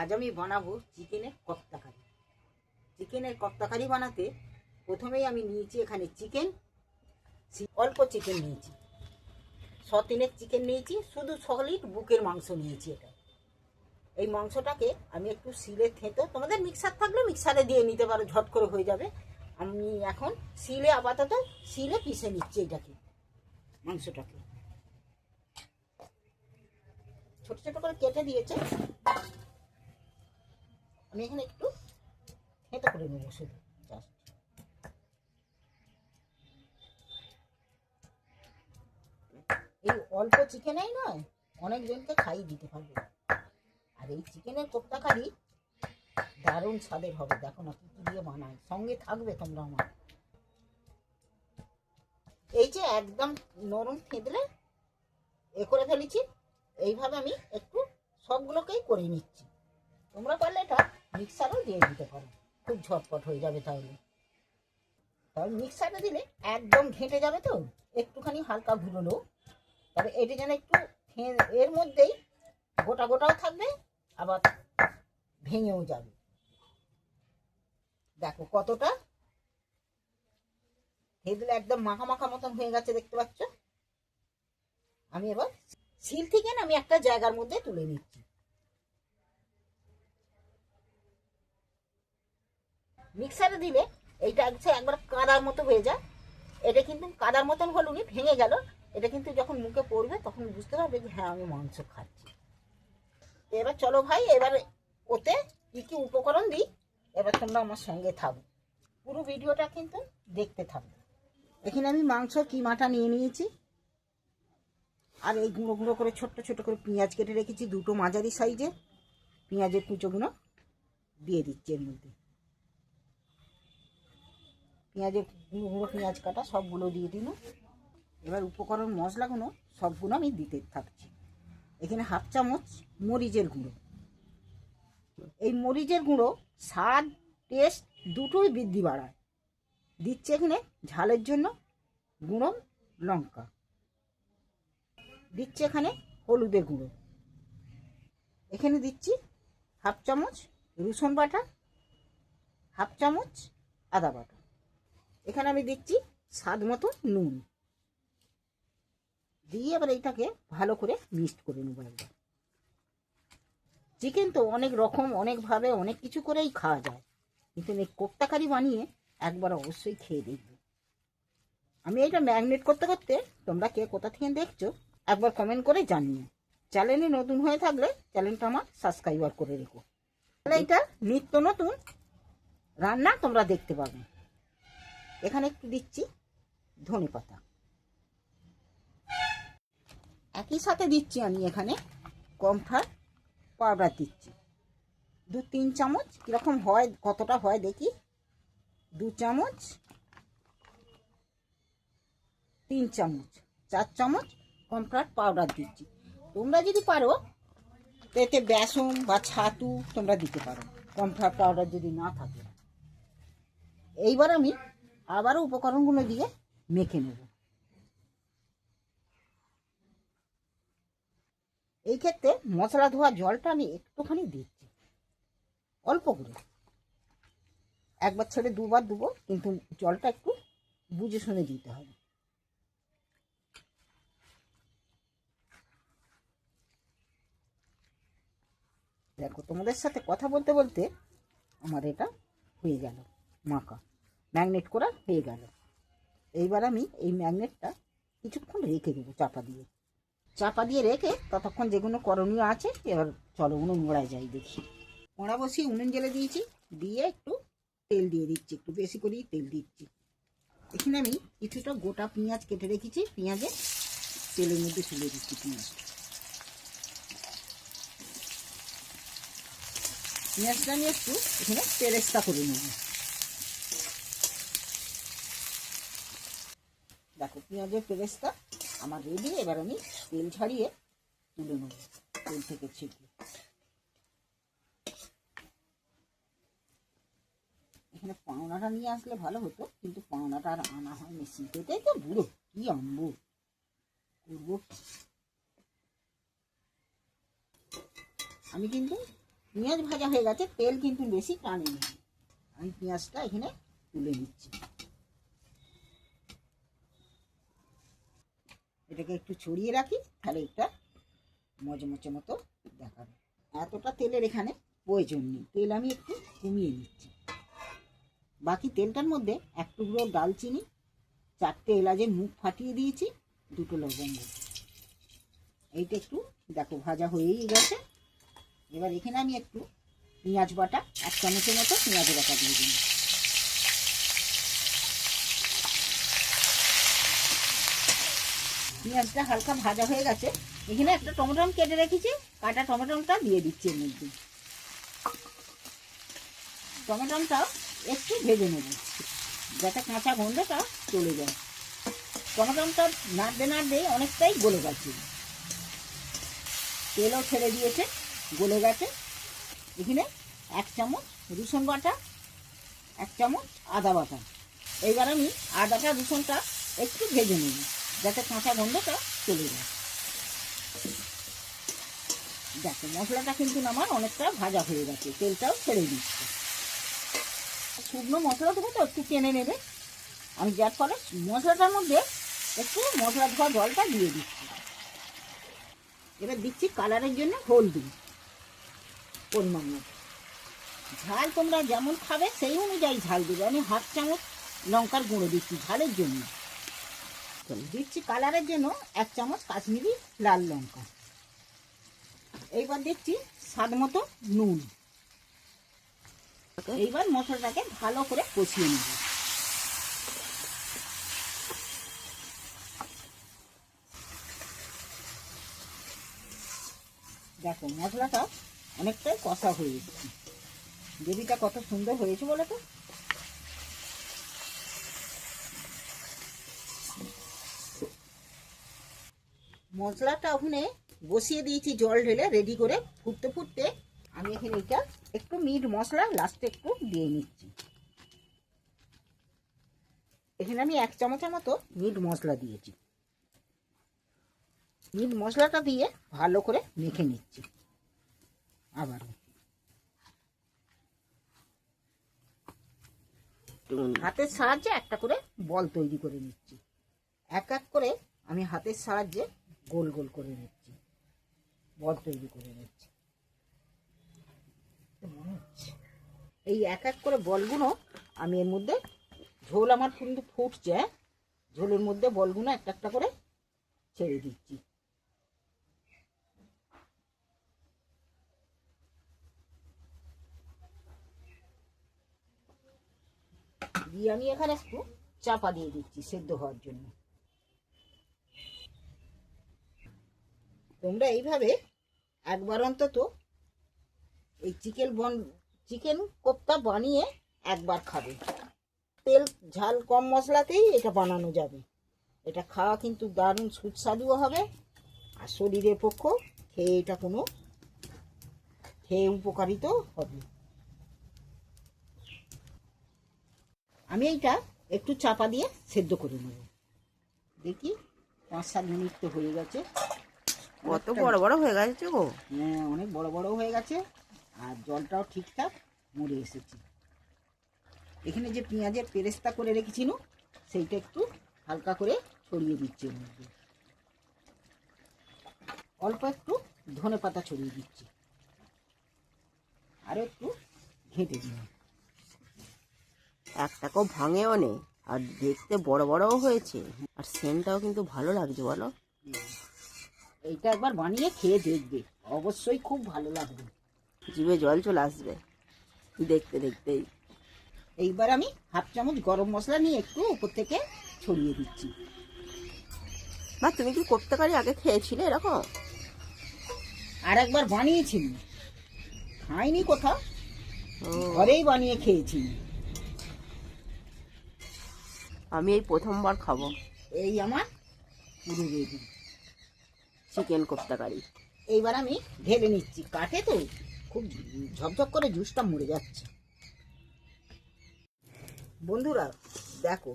আজ আমি বানাবো চিকেনের কপ্তাকারি চিকেনের কপ্তাকারি বানাতে প্রথমেই আমি নিয়েছি এখানে চিকেন অল্প চিকেন নিয়েছি। ছ তিনেক চিকেন নিয়েছি, শুধু সলিড বুকের মাংস নিয়েছি এটা। এই মাংসটাকে আমি একটু শিলে থেঁতো, তোমাদের মিক্সার থাকলে মিক্সারে দিয়ে নিতে পারো, ঝট করে হয়ে যাবে। আমি এখন শিলে আপাতত শিলে পিষে নিচ্ছি এটাকে, মাংসটাকে। ছোট ছোট করে কেটে দিয়েছে। আমি এখানে একটু থেঁতো করে নেব শুধু এই অল্প চিকেনেই নয়, অনেকজনকে খাইয়ে দিতে পারবে আর এই চিকেনের কোপ্তা কারি দারুণ স্বাদের হবে, দেখো না কি দিয়ে বানায়। সঙ্গে থাকবে তোমরা আমার। এই যে একদম নরম থেঁতলে এ করে ফেলেছি, এইভাবে আমি একটু সবগুলোকেই করে নিচ্ছি। তোমরা পারলে এটা মিক্সারও দিয়ে দিতে পারো। খুব ঝটপট হয়ে যাবে তাহলে। তবে মিক্সারে দিলে একদম ঘেঁটে যাবে তো। একটুখানি হালকা ঘুরোলো। তবে এটা যেন একটু এর মধ্যেই গোটা গোটাও থাকবে, আবার ভেঙেও যাবে। দেখো কতটা দিলে একদম মাখা মাখা মতন হয়ে গেছে, দেখতে পাচ্ছ? আমি এবার শিল থেকে আমি একটা জায়গার মধ্যে তুলে নিচ্ছি। মিক্সারে দিলে এইটা হচ্ছে একবার কাদার মতো হয়ে যায়। এটা কিন্তু কাদার মতন হলুনি ভেঙে গেল। এটা কিন্তু যখন মুখে পড়বে তখন বুঝতে পারবে যে হ্যাঁ আমি মাংস খাচ্ছি। এবার চলো ভাই, এবার ওতে কী কী উপকরণ দিই, এবার তোমরা আমার সঙ্গে থাকো। পুরো ভিডিওটা কিন্তু দেখতে থাকবে এখানে আমি মাংস কিমাটা নিয়ে নিয়েছি। আর এই গুঁড়ো গুঁড়ো করে, ছোট্ট ছোট করে পেঁয়াজ কেটে রেখেছি, দুটো মাঝারি সাইজে পেঁয়াজের কুচোগুলো দিয়ে দিচ্ছি এর মধ্যে। পেঁয়াজের গুঁড়ো পেঁয়াজ কাটা সবগুলো দিয়ে দিল। এবার উপকরণ, মশলাগুলো সবগুলো আমি দিতে থাকছি। এখানে হাফ চামচ মরিচের গুঁড়ো। এই মরিচের গুঁড়ো স্বাদ, টেস্ট দুটোই বৃদ্ধি বাড়ায়। দিচ্ছে এখানে ঝালের জন্য গুঁড়ো লঙ্কা। দিচ্ছে এখানে হলুদের গুঁড়ো। এখানে দিচ্ছি হাফ চামচ রসুন বাটা, হাফ চামচ আদা বাটা। এখানে আমি দিচ্ছি স্বাদ মতো নুন। দিয়ে এবার এইটাকে ভালো করে মিক্সড করে নেব একবার। চিকেন তো অনেক রকম অনেকভাবে অনেক কিছু করেই খাওয়া যায়। কিন্তু এই কোপ্তাকারি বানিয়ে একবার অবশ্যই খেয়ে দেখবে। আমি এটা ম্যাগনেট করতে করতে তোমরা কে কোথা থেকে দেখছ, একবার কমেন্ট করে জানিও। চ্যানেলে নতুন হয়ে থাকলে চ্যানেলটা আমার সাবস্ক্রাইবার করে রেখো। তাহলে এটা নিত্য নতুন রান্না তোমরা দেখতে পাবে। এখানে একটু দিচ্ছি ধনে পাতা। একই সাথে দিচ্ছি আমি এখানে কমফার পাউডার দিচ্ছি। দু তিন চামচ, কীরকম হয়, কতটা হয় দেখি। দু চামচ, তিন চামচ, চার চামচ কমফার পাউডার দিচ্ছি। তোমরা যদি পারো, এতে বেসন বা ছাতু তোমরা দিতে পারো, কমফার পাউডার যদি না থাকে। এইবার আমি আবারও উপকরণগুলো দিয়ে মেখে নেব। এই ক্ষেত্রে মশলা ধোয়া জলটা আমি একটুখানি দিচ্ছি, অল্প করে। একবার ছেড়ে দুবার দেবো কিন্তু জলটা একটু বুঝে শুনে দিতে হবে। দেখো, তোমাদের সাথে কথা বলতে বলতে আমার এটা হয়ে গেল, মাখা। ম্যাগনেট করা হয়ে গেল। এইবার আমি এই ম্যাগনেটটা কিছুক্ষণ রেখে দেবো চাপা দিয়ে। চাপা দিয়ে রেখে ততক্ষণ যেগুলো করণীয় আছে, এবার চলো উনুন গোড়ায় যাই দেখি। কড়া বসিয়ে উনুন জেলে দিয়েছি, দিয়ে একটু তেল দিয়ে দিচ্ছি, একটু বেশি করেই তেল দিচ্ছি। এখানে আমি কিছুটা গোটা পেঁয়াজ কেটে রেখেছি, পেঁয়াজে তেলের মধ্যে তুলে দিচ্ছি পেঁয়াজটা পেঁয়াজটা আমি একটু এখানে পেরেস্তা করে নেব। দেখো, পেঁয়াজের পেরেস্তা আমার রেডি এবার আমি তেল ছাড়িয়ে তুলে নেব, তেল থেকে ছিটিয়ে। এখানে পাওনাটা নিয়ে আসলে ভালো হতো, কিন্তু পাওনাটা আর আনা হয় হয়নি শীতেতেই তো? বুড়ো, কি আনব করব আমি কিন্তু পেঁয়াজ ভাজা হয়ে গেছে, তেল কিন্তু বেশি টানে আমি পেঁয়াজটা এখানে তুলে নিচ্ছি। এটাকে একটু ছড়িয়ে রাখি, তাহলে এটা মজমচে মতো দেখাবে। এতটা তেলের এখানে প্রয়োজন নেই। তেল আমি একটু কমিয়ে নিচ্ছি। বাকি তেলটার মধ্যে এক টুকরো ডালচিনি চারটে এলাচের মুখ ফাটিয়ে দিয়েছি, দুটো লবঙ্গ। এইটা একটু দেখো, ভাজা হয়েই গেছে। এবার এখানে আমি একটু পেঁয়াজ বাটা, এক চামচের মতো পেঁয়াজ বাটা দিয়ে দিই পেঁয়াজটা হালকা ভাজা হয়ে গেছে। এখানে একটা টমেটো কেটে রেখেছি, কাটা টমেটোটা দিয়ে দিচ্ছি এর মধ্যে। টমেটোটা একটু ভেজে নেব, যাতে কাঁচা গন্ধটা চলে যায়। টমেটোটা নাড়তে নাড়তে অনেকটাই গলে গেছে। তেলও ছেড়ে দিয়েছে, গলে গেছে। এখানে এক চামচ রসুন বাটা, এক চামচ আদা বাটা। এইবার আমি আদাটা রসুনটা একটু ভেজে নেব। যাতে কাঁচা গন্ধটা চলে যায়। দেখো, মশলাটা কিন্তু আমার অনেকটা ভাজা হয়ে গেছে, তেলটাও ছেড়ে দিচ্ছে। শুকনো মশলা দেবো তো, একটু টেনে নেবে। আমি যার ফলে মশলাটার মধ্যে একটু মশলা ধোয়া জলটা দিয়ে দিচ্ছি। এবার দিচ্ছি কালারের জন্য হলদি পরিমাণ মতো। ঝাল তোমরা যেমন খাবে, সেই অনুযায়ী ঝাল দেবে। আমি হাফ চামচ লঙ্কার গুঁড়ো দিচ্ছি ঝালের জন্য। দিচ্ছি কালারের জন্য এক চামচ কাশ্মীরি লাল লঙ্কা। এইবার দিচ্ছি স্বাদ মতো নুন। এইবার মশলাটাকে ভালো করে কষিয়ে নেব। দেখো, মশলাটা অনেকটাই কষা হয়ে গেছে। গ্রেভিটা কত সুন্দর হয়েছে বলো তো? মশলাটা ওখানে বসিয়ে দিয়েছি জল ঢেলে রেডি করে ফুটতে ফুটতে। আমি এখানে এটা একটু মিট মশলা লাস্টে একটু দিয়ে নিচ্ছি। এখানে আমি এক চামচের মতো মিট মশলা দিয়েছি। মিট মশলাটা দিয়ে ভালো করে মেখে নিচ্ছি। আবার। হাতের সাহায্যে একটা করে বল তৈরি করে নিচ্ছি। এক এক করে আমি হাতের সাহায্যে গোল গোল করে নিচ্ছি বল তৈরি করে নিচ্ছি। এই এক এক করে বলগুলো আমি এর মধ্যে, ঝোল আমার কিন্তু ফুটছে হ্যাঁ? ঝোলের মধ্যে বলগুলো একটা একটা করে ছেড়ে দিচ্ছি দিয়ে আমি এখানে একটু চাপা দিয়ে দিচ্ছি সেদ্ধ হওয়ার জন্য তোমরা এইভাবে একবার অন্তত এই চিকেন বন, চিকেন কোপ্তা বানিয়ে একবার খাবে। তেল, ঝাল, কম মশলাতেই এটা বানানো যাবে। এটা খাওয়া কিন্তু দারুণ সুস্বাদুও হবে আর শরীরের পক্ষ খেয়ে এটা কোনো, খেয়ে উপকারিত হবে। আমি এইটা একটু চাপা দিয়ে সেদ্ধ করে নেব। দেখি পাঁচ সাত মিনিট তো হয়ে গেছে। কত বড় বড় হয়ে গেছে গো। হ্যাঁ অনেক বড় বড় হয়ে গেছে আর জলটাও ঠিকঠাক মরে এসেছে। এখানে যে পেঁয়াজের পেরেস্তা করে রেখেছিল সেইটা একটু হালকা করে ছড়িয়ে দিচ্ছি এর মধ্যে। অল্প একটু ধনে পাতা ছড়িয়ে দিচ্ছি। আর একটু ঘেঁটে দিন একটাকেও ভাঙেও নেই আর দেখতে বড় বড়ও হয়েছে আর সেন্টটাও কিন্তু ভালো লাগছে বলো। এইটা একবার বানিয়ে খেয়ে দেখবে। অবশ্যই খুব ভালো লাগবে। জিভে জল চলে আসবে। দেখতে দেখতেই। এইবার আমি হাফ চামচ গরম মশলা নিয়ে একটু উপর থেকে ছড়িয়ে দিচ্ছি। মা তুমি কি করতে পারি আগে খেয়েছিলে এরকম? আর একবার বানিয়েছি খাইনি কোথাও। ঘরেই বানিয়ে খেয়েছি। আমি এই প্রথমবার খাব। এই আমার পুরো রেডি চিকেন কোপ্তা কারি। এইবার আমি ঢেলে নিচ্ছি। কাটে তো, খুব ঝকঝক করে জুসটা মরে যাচ্ছে। বন্ধুরা, দেখো,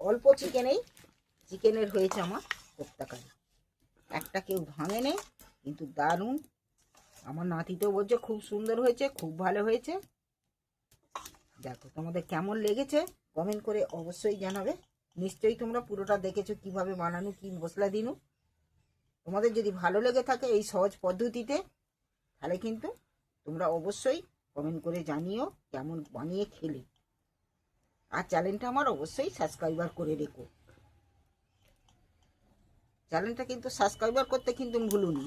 অল্প চিকেনেই চিকেনের হয়েছে আমার কোপ্তা কারি। একটা কেউ ভাঙে নেই, কিন্তু দারুণ। আমার নাতি তো বলছে, খুব সুন্দর হয়েছে, খুব ভালো হয়েছে। দেখো, তোমাদের কেমন লেগেছে? কমেন্ট করে অবশ্যই জানাবে। নিশ্চয়ই তোমরা পুরোটা দেখেছ, কীভাবে বানানো, কি মশলা দিনু। তোমাদের যদি ভালো লেগে থাকে এই সহজ পদ্ধতিতে, তাহলে কিন্তু তোমরা অবশ্যই কমেন্ট করে জানিও কেমন বানিয়ে খেলে। আর চ্যানেলটা আমার অবশ্যই সাবস্ক্রাইবার করে রেখো। চ্যানেলটা কিন্তু সাবস্ক্রাইবার করতে কিন্তু ভুলুনি।